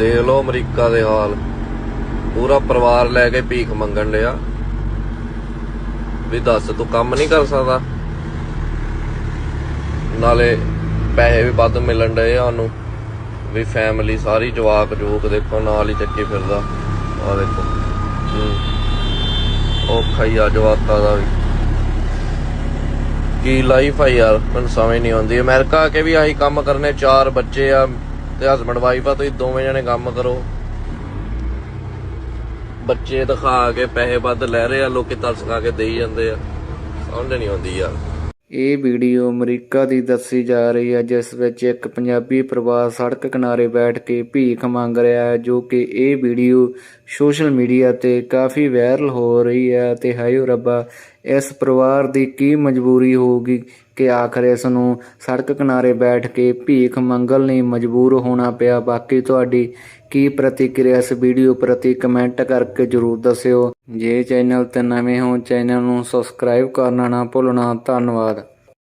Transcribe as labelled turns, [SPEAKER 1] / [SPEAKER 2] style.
[SPEAKER 1] ਦੇਖ ਲਓ ਅਮਰੀਕਾ ਦੇ ਹਾਲ। ਪੂਰਾ ਪਰਿਵਾਰ ਲੈ ਕੇ ਭੀਖ ਮੰਗਣ ਲਿਆ ਵੀ ਦੱਸ, ਤੂੰ ਕੰਮ ਨਹੀਂ ਕਰ ਸਕਦਾ। ਨਾਲੇ ਪੈਸੇ ਵੀ ਵੱਧ ਮਿਲਣ ਡਏ ਆ ਉਹਨੂੰ। ਵੀ ਫੈਮਿਲੀ ਸਾਰੀ ਜਵਾਕ ਜੂਕ ਦੇਖੋ, ਨਾਲ ਹੀ ਚੱਕੀ ਫਿਰਦਾ। ਆ ਦੇਖੋ। ਔਖਾ ਹੀ ਆ ਜਵਾਕਾਂ ਦਾ ਵੀ। ਕੀ ਲਾਈਫ ਆ ਯਾਰ, ਮੈਨੂੰ ਸਮਝ ਨਹੀਂ ਆਉਂਦੀ। ਅਮਰੀਕਾ ਆ ਕੇ ਵੀ ਆਹੀ ਕੰਮ ਕਰਨੇ, ਚਾਰ ਬੱਚੇ ਆ ਤੇ ਹਸਬੰਡ ਵਾਈਫ ਆ, ਤੁਸੀਂ ਦੋਵੇਂ ਜਣੇ ਕੰਮ ਕਰੋ। ਬੱਚੇ ਦਿਖਾ ਕੇ ਪੈਸੇ ਵੱਧ ਲੈ ਰਹੇ ਆ, ਲੋਕੀ ਤਰਸ ਖਾ ਕੇ ਦੇਈ ਜਾਂਦੇ ਆ। ਸਮਝ ਨਹੀਂ ਆਉਂਦੀ ਯਾਰ।
[SPEAKER 2] ਇਹ ਵੀਡੀਓ ਅਮਰੀਕਾ ਦੀ ਦੱਸੀ ਜਾ ਰਹੀ ਹੈ, ਜਿਸ ਵਿੱਚ ਇੱਕ ਪੰਜਾਬੀ ਪਰਿਵਾਰ ਸੜਕ ਕਿਨਾਰੇ ਬੈਠ ਕੇ ਭੀਖ ਮੰਗ ਰਿਹਾ ਹੈ, ਜੋ ਕਿ ਇਹ ਵੀਡੀਓ ਸੋਸ਼ਲ ਮੀਡੀਆ ਤੇ ਕਾਫੀ ਵਾਇਰਲ ਹੋ ਰਹੀ ਹੈ ਤੇ ਹਾਏ ਰੱਬਾ, ਇਸ ਪਰਿਵਾਰ ਦੀ ਕੀ ਮਜਬੂਰੀ ਹੋਊਗੀ? ਕਿ ਆਖਰ ਇਸ ਨੂੰ ਸੜਕ ਕਿਨਾਰੇ ਬੈਠ ਕੇ ਭੀਖ ਮੰਗਣ ਲਈ ਮਜਬੂਰ ਹੋਣਾ ਪਿਆ। ਬਾਕੀ ਤੁਹਾਡੀ ਕੀ ਪ੍ਰਤੀਕਿਰਿਆ ਇਸ ਵੀਡੀਓ ਪ੍ਰਤੀ ਕਮੈਂਟ ਕਰਕੇ ਜਰੂਰ ਦੱਸਿਓ। ਜੇ ਚੈਨਲ ਤੇ ਨਵੇਂ ਹੋ, ਚੈਨਲ ਨੂੰ ਸਬਸਕ੍ਰਾਈਬ ਕਰਨਾ ਨਾ ਭੁੱਲਣਾ। ਧੰਨਵਾਦ।